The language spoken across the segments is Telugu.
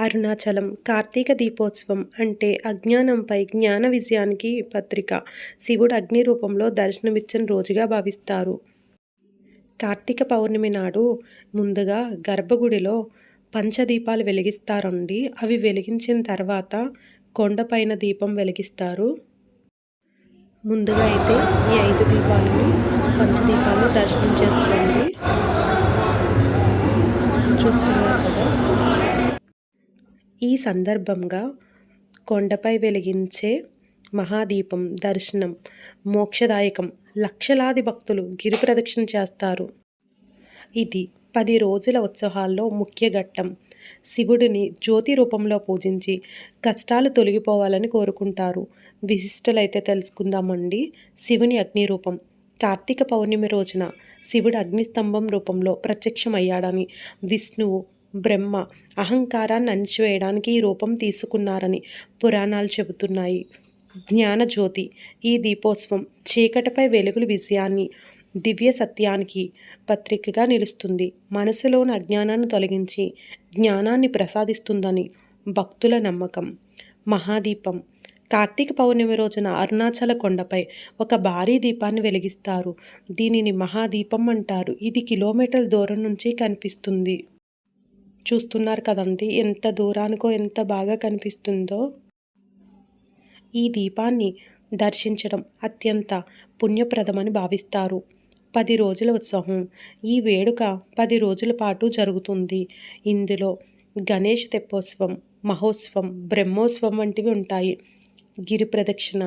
అరుణాచలం కార్తీక దీపోత్సవం అంటే అజ్ఞానంపై జ్ఞాన విజయానికి పత్రిక. శివుడు అగ్ని రూపంలో దర్శనమిచ్చిన రోజుగా భావిస్తారు. కార్తీక పౌర్ణమి నాడు ముందుగా గర్భగుడిలో పంచదీపాలు వెలిగిస్తారండి. అవి వెలిగించిన తర్వాత కొండపైన దీపం వెలిగిస్తారు. ముందుగా అయితే ఈ ఐదు దీపాలను పంచదీపాలను దర్శనం చేసుకోండి. చూస్తున్నారు కదా? ఈ సందర్భంగా కొండపై వెలిగించే మహాదీపం దర్శనం మోక్షదాయకం. లక్షలాది భక్తులు గిరి ప్రదక్షిణ చేస్తారు. ఇది పది రోజుల ఉత్సవాల్లో ముఖ్య ఘట్టం. శివుడిని జ్యోతి రూపంలో పూజించి కష్టాలు తొలగిపోవాలని కోరుకుంటారు. విశిష్టలైతే తెలుసుకుందామండి. శివుని అగ్ని రూపం కార్తీక పౌర్ణమి రోజున శివుడు అగ్నిస్తంభం రూపంలో ప్రత్యక్షమయ్యాడని విష్ణువు బ్రహ్మ. అహంకారాన్ని అణిచివేయడానికి ఈ రూపం తీసుకున్నారని పురాణాలు చెబుతున్నాయి. జ్ఞానజ్యోతి ఈ దీపోత్సవం చీకటిపై వెలుగులు విజయాన్ని దివ్య సత్యానికి పత్రికగా నిలుస్తుంది. మనసులోని అజ్ఞానాన్ని తొలగించి జ్ఞానాన్ని ప్రసాదిస్తుందని భక్తుల నమ్మకం. మహాదీపం. కార్తీక పౌర్ణమి రోజున అరుణాచల కొండపై ఒక భారీ దీపాన్ని వెలిగిస్తారు. దీనిని మహాదీపం అంటారు. ఇది కిలోమీటర్ల దూరం నుంచి కనిపిస్తుంది. చూస్తున్నారు కదండి. ఎంత దూరానికో ఎంత బాగా కనిపిస్తుందో. ఈ దీపాన్ని దర్శించడం అత్యంత పుణ్యప్రదమని భావిస్తారు. పది రోజుల ఉత్సవం. ఈ వేడుక పది రోజుల పాటు జరుగుతుంది. ఇందులో గణేష్ తెప్పోత్సవం మహోత్సవం బ్రహ్మోత్సవం వంటివి ఉంటాయి. గిరి ప్రదక్షిణ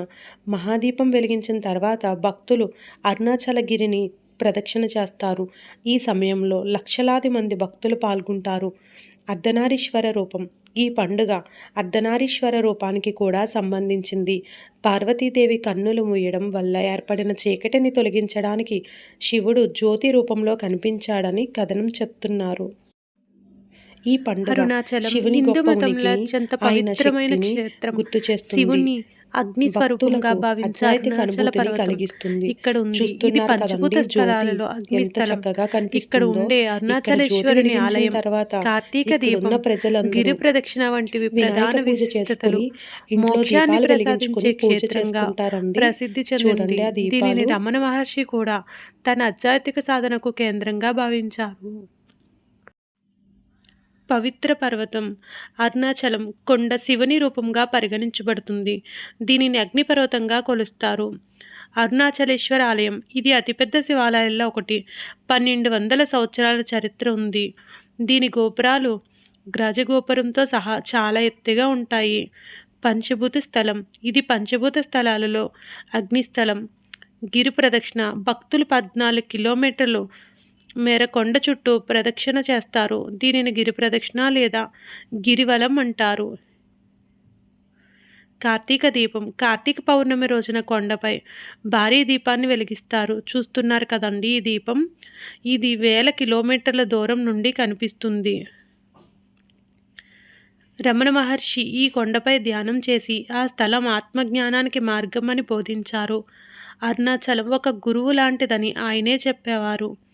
మహాదీపం వెలిగించిన తర్వాత భక్తులు అరుణాచల గిరిని ప్రదక్షిణ చేస్తారు. ఈ సమయంలో లక్షలాది మంది భక్తులు పాల్గొంటారు. అర్ధనారీశ్వర రూపం. ఈ పండుగ అర్ధనారీశ్వర రూపానికి కూడా సంబంధించింది. పార్వతీదేవి కన్నులు మూయడం వల్ల ఏర్పడిన చీకటిని తొలగించడానికి శివుడు జ్యోతి రూపంలో కనిపించాడని కథనం చెప్తున్నారు. ఈ పండుగ శివుని గొప్ప ఆయన శక్తిని గుర్తు చేస్తుంది. అగ్ని స్వరూపంగా భక్తులకు భావించే అత్యాయతిక అరుణాచల అనుభూతిని పర్వతం కలిగిస్తుంది. ఇక్కడ ఉంది. ఇది పంచభూత స్థలాలలో అగ్ని స్థలం. ఇక్కడ ఉండే అరుణాచలేశ్వరుని ఆలయం తర్వాత కార్తీక దీపం గిరి ప్రదక్షిణ వంటివి ప్రధాన విశిష్టతలు. మోక్షాన్ని ప్రసాదించే క్షేత్రంగా ప్రసిద్ధి చెందింది. దీనిని రమణ మహర్షి కూడా తన ఆధ్యాత్మిక సాధనకు కేంద్రంగా భావించారు. పవిత్ర పర్వతం అరుణాచలం కొండ శివుని రూపంగా పరిగణించబడుతుంది. దీనిని అగ్నిపర్వతంగా కొలుస్తారు. అరుణాచలేశ్వర ఆలయం ఇది అతిపెద్ద శివాలయాల్లో ఒకటి. పన్నెండు వందల సంవత్సరాల చరిత్ర ఉంది. దీని గోపురాలు గ్రజగోపురంతో సహా చాలా ఎత్తుగా ఉంటాయి. పంచభూత స్థలం ఇది పంచభూత స్థలాలలో అగ్నిస్థలం. గిరి ప్రదక్షిణ భక్తులు పద్నాలుగు కిలోమీటర్లు మేర కొండ చుట్టూ ప్రదక్షిణ చేస్తారు. దీనిని గిరి ప్రదక్షిణ లేదా గిరివలం అంటారు. కార్తీక దీపం. కార్తీక పౌర్ణమి రోజున కొండపై భారీ దీపాన్ని వెలిగిస్తారు. చూస్తున్నారు కదండి ఈ దీపం? ఇది వేల కిలోమీటర్ల దూరం నుండి కనిపిస్తుంది. రమణ మహర్షి ఈ కొండపై ధ్యానం చేసి ఆ స్థలం ఆత్మజ్ఞానానికి మార్గం అని బోధించారు. అరుణాచలం ఒక గురువు లాంటిదని ఆయనే చెప్పేవారు.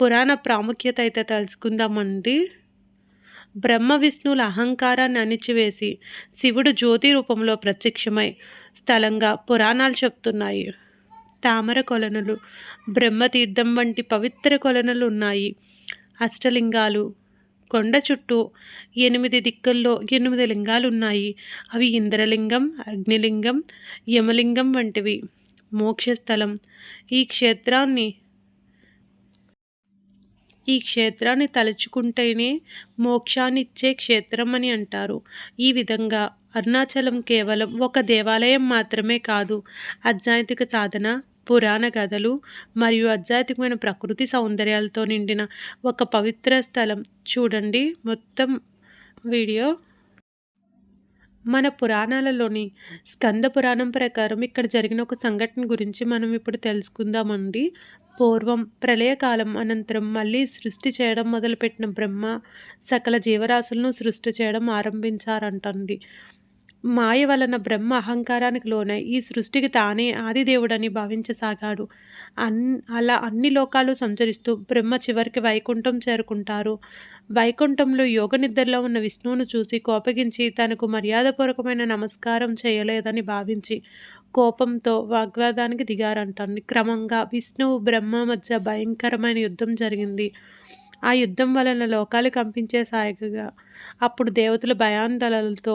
పురాణ ప్రాముఖ్యత అయితే తెలుసుకుందామండి. బ్రహ్మ విష్ణువుల అహంకారాన్ని అణిచివేసి శివుడు జ్యోతి రూపంలో ప్రత్యక్షమై స్థలంగా పురాణాలు చెప్తున్నాయి. తామర కొలనులు బ్రహ్మతీర్థం వంటి పవిత్ర కొలనులు ఉన్నాయి. అష్టలింగాలు కొండ చుట్టూ ఎనిమిది దిక్కుల్లో ఎనిమిది లింగాలు ఉన్నాయి. అవి ఇంద్రలింగం అగ్నిలింగం యమలింగం వంటివి. మోక్షస్థలం ఈ క్షేత్రాన్ని ఈ క్షేత్రాన్ని తలుచుకుంటేనే మోక్షాన్నిచ్చే క్షేత్రం అని అంటారు. ఈ విధంగా అరుణాచలం కేవలం ఒక దేవాలయం మాత్రమే కాదు ఆధ్యాత్మిక సాధన పురాణ కథలు మరియు ఆధ్యాత్మికమైన ప్రకృతి సౌందర్యాలతో నిండిన ఒక పవిత్ర స్థలం. చూడండి మొత్తం వీడియో. మన పురాణాలలోని స్కంద పురాణం ప్రకారం ఇక్కడ జరిగిన ఒక సంఘటన గురించి మనం ఇప్పుడు తెలుసుకుందామండి. పూర్వం ప్రళయకాలం అనంతరం మళ్ళీ సృష్టి చేయడం మొదలుపెట్టిన బ్రహ్మ సకల జీవరాశులను సృష్టి చేయడం ఆరంభించారంటండి. మాయ వలన బ్రహ్మ అహంకారానికి లోనై ఈ సృష్టికి తానే ఆదిదేవుడని భావించసాగాడు. అన్ అలా అన్ని లోకాలు సంచరిస్తూ బ్రహ్మ చివరికి వైకుంఠం చేరుకుంటారు. వైకుంఠంలో యోగ నిద్రలో ఉన్న విష్ణువును చూసి కోపగించి తనకు మర్యాదపూర్వకమైన నమస్కారం చేయలేదని భావించి కోపంతో వాగ్వాదానికి దిగారంటాను క్రమంగా విష్ణువు బ్రహ్మ మధ్య భయంకరమైన యుద్ధం జరిగింది. ఆ యుద్ధం వలన లోకాలు కంపించే సాయగా అప్పుడు దేవతలు భయాందోళనలతో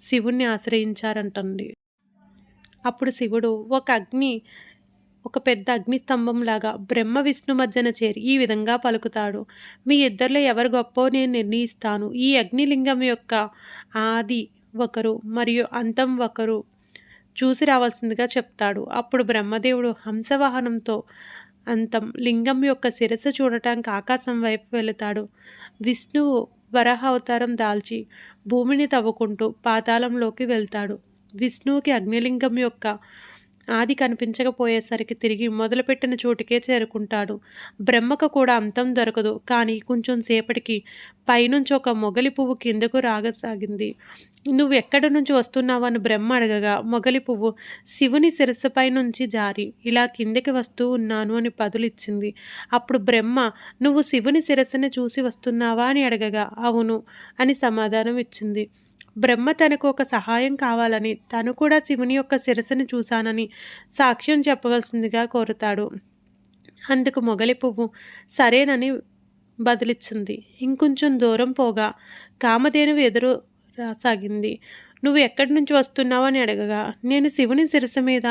శివుణ్ణి ఆశ్రయించారంటండి. అప్పుడు శివుడు ఒక అగ్ని ఒక పెద్ద అగ్నిస్తంభంలాగా బ్రహ్మ విష్ణు మధ్యన చేరి ఈ విధంగా పలుకుతాడు. మీ ఇద్దరిలో ఎవరు గొప్పో నేను నిర్ణయిస్తాను. ఈ అగ్నిలింగం యొక్క ఆది ఒకరు మరియు అంతం ఒకరు చూసి రావాల్సిందిగా చెప్తాడు. అప్పుడు బ్రహ్మదేవుడు హంసవాహనంతో అంతం లింగం యొక్క శిరస్సు చూడటానికి ఆకాశం వైపు వెళతాడు. విష్ణువు వరహ అవతారం దాల్చి భూమిని తవ్వుకుంటూ పాతాళంలోకి వెళ్తాడు. విష్ణువుకి అగ్నిలింగం యొక్క ఆది కనిపించకపోయేసరికి తిరిగి మొదలుపెట్టిన చోటుకే చేరుకుంటాడు. బ్రహ్మకు కూడా అంతం దొరకదు. కానీ కొంచెం సేపటికి పైనుంచి ఒక మొగలి పువ్వు కిందకు రాగసాగింది. నువ్వు ఎక్కడి నుంచి వస్తున్నావని బ్రహ్మ అడగగా మొగలి పువ్వు శివుని శిరస్సుపై నుంచి జారి ఇలా కిందకి వస్తూ ఉన్నాను అని పదులిచ్చింది. అప్పుడు బ్రహ్మ నువ్వు శివుని శిరస్సుని చూసి వస్తున్నావా? అని అడగగా అవును అని సమాధానం ఇచ్చింది బ్రహ్మ తనకు ఒక సహాయం కావాలని తను కూడా శివుని యొక్క శిరస్సును చూశానని సాక్ష్యం చెప్పవలసిందిగా కోరుతాడు. అందుకు మొగలి పువ్వు సరేనని బదిలిచ్చింది. ఇంకొంచెం దూరం పోగా కామధేనువు ఎదురు రాసాగింది. నువ్వు ఎక్కడి నుంచి వస్తున్నావు అని అడగగా నేను శివుని శిరస మీద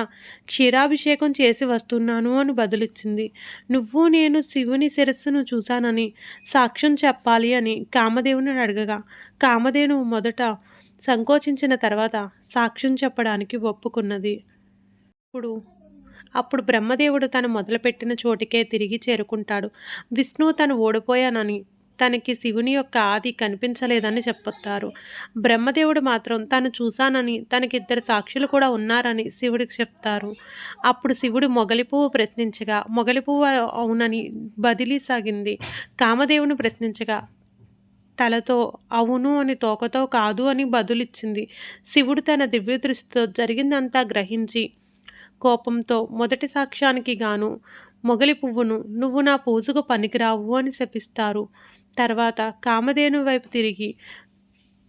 క్షీరాభిషేకం చేసి వస్తున్నాను అని బదులిచ్చింది. నువ్వు నేను శివుని శిరస్సును చూశానని సాక్ష్యం చెప్పాలి అని కామదేవుని అడగగా కామధేను మొదట సంకోచించిన తర్వాత సాక్ష్యం చెప్పడానికి ఒప్పుకున్నది. ఇప్పుడు అప్పుడు బ్రహ్మదేవుడు తను మొదలుపెట్టిన చోటికే తిరిగి చేరుకుంటాడు. విష్ణువు తను ఓడిపోయానని తనకి శివుని యొక్క ఆది కనిపించలేదని చెప్పుతారు బ్రహ్మదేవుడు మాత్రం తను చూశానని తనకి ఇద్దరు సాక్షులు కూడా ఉన్నారని శివుడికి చెప్తారు. అప్పుడు శివుడు మొగలి పువ్వు ప్రశ్నించగా మొగలి పువ్వు అవునని బదిలీ సాగింది. కామదేవుని ప్రశ్నించగా తలతో అవును అని తోకతో కాదు అని బదులిచ్చింది. శివుడు తన దివ్య దృష్టితో జరిగిందంతా గ్రహించి కోపంతో మొదటి సాక్ష్యానికి గాను మొగలి పువ్వును నువ్వు నా పూజకు పనికిరావు అని శపిస్తారు. తర్వాత కామధేను వైపు తిరిగి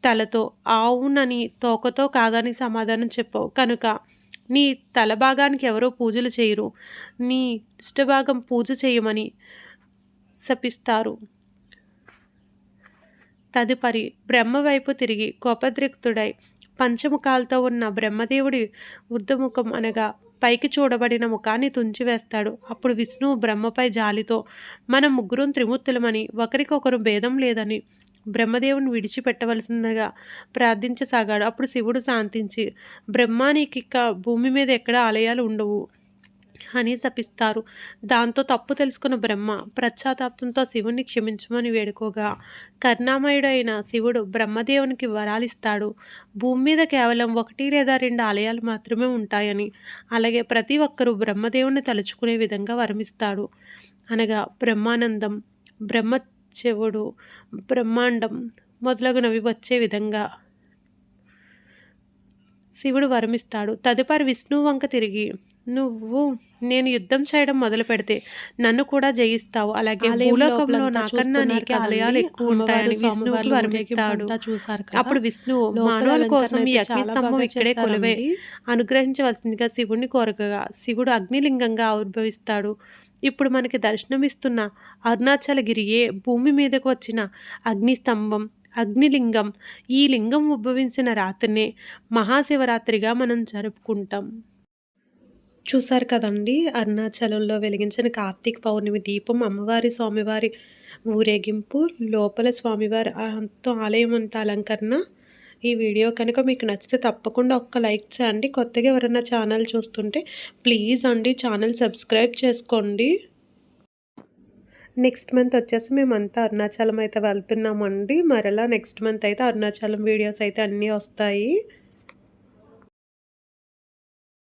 తలతో ఆవునని తోకతో కాదని సమాధానం చెప్పవు. కనుక నీ తల భాగానికి ఎవరో పూజలు చేయరు. నీ ఇష్టభాగం పూజ చేయమని శపిస్తారు. తదుపరి బ్రహ్మ వైపు తిరిగి కోపద్రిక్తుడై పంచముఖాలతో ఉన్న బ్రహ్మదేవుడి ఉద్దముఖం అనగా పైకి చూడబడిన ముఖాన్ని తుంచివేస్తాడు. అప్పుడు విష్ణువు బ్రహ్మపై జాలితో మనం ముగ్గురం త్రిమూర్తులమని ఒకరికొకరు భేదం లేదని బ్రహ్మదేవుని విడిచిపెట్టవలసిందిగా ప్రార్థించసాగాడు. అప్పుడు శివుడు శాంతించి బ్రహ్మానికి భూమి మీద ఎక్కడ ఆలయాలు ఉండవు. అని శపిస్తారు. దాంతో తప్పు తెలుసుకున్న బ్రహ్మ ప్రశ్చాతాప్తంతో శివుణ్ణి క్షమించమని వేడుకోగా కరుణామయుడైన శివుడు బ్రహ్మదేవునికి వరాలిస్తాడు. భూమి మీద కేవలం ఒకటి లేదా రెండు ఆలయాలు మాత్రమే ఉంటాయని అలాగే ప్రతి ఒక్కరూ బ్రహ్మదేవుని తలుచుకునే విధంగా వరమిస్తాడు. అనగా బ్రహ్మానందం బ్రహ్మ చెవుడు బ్రహ్మాండం మొదలగునవి వచ్చే విధంగా శివుడు వరమిస్తాడు. తదుపరి విష్ణువు వంక తిరిగి నువ్వు నేను యుద్ధం చేయడం మొదలు పెడితే నన్ను కూడా జయిస్తావు. అలాగే భూలోకంలో నాకన్నా నీకే ఆలయాలు ఎక్కువ ఉంటాయని విష్ణువుకి అప్పుడు విష్ణువు మానవుల కోసం ఈ అగ్నిస్తంభం ఇక్కడే కొలువే. అనుగ్రహించవలసిందిగా శివుణ్ణి కోరగా శివుడు అగ్నిలింగంగా ఆవిర్భవిస్తాడు. ఇప్పుడు మనకి దర్శనమిస్తున్న అరుణాచలగిరియే భూమి మీదకు వచ్చిన అగ్నిస్తంభం. అగ్నిలింగం. ఈ లింగం ఉద్భవించిన రాత్రినే మహాశివరాత్రిగా మనం జరుపుకుంటాం. చూసారు కదండి అరుణాచలంలో వెలిగించిన కార్తీక పౌర్ణమి దీపం అమ్మవారి స్వామివారి ఊరేగింపు. లోపల స్వామివారి అంత ఆలయం అంత అలంకరణ. ఈ వీడియో కనుక మీకు నచ్చితే తప్పకుండా ఒక్క లైక్ చేయండి. కొత్తగా ఎవరైనా ఛానల్ చూస్తుంటే ప్లీజ్ అండి ఛానల్ సబ్స్క్రైబ్ చేసుకోండి. నెక్స్ట్ మంత్ వచ్చేసి మేమంతా అరుణాచలం అయితే వెళ్తున్నామండి. మరలా నెక్స్ట్ మంత్ అయితే అరుణాచలం వీడియోస్ అయితే అన్నీ వస్తాయి.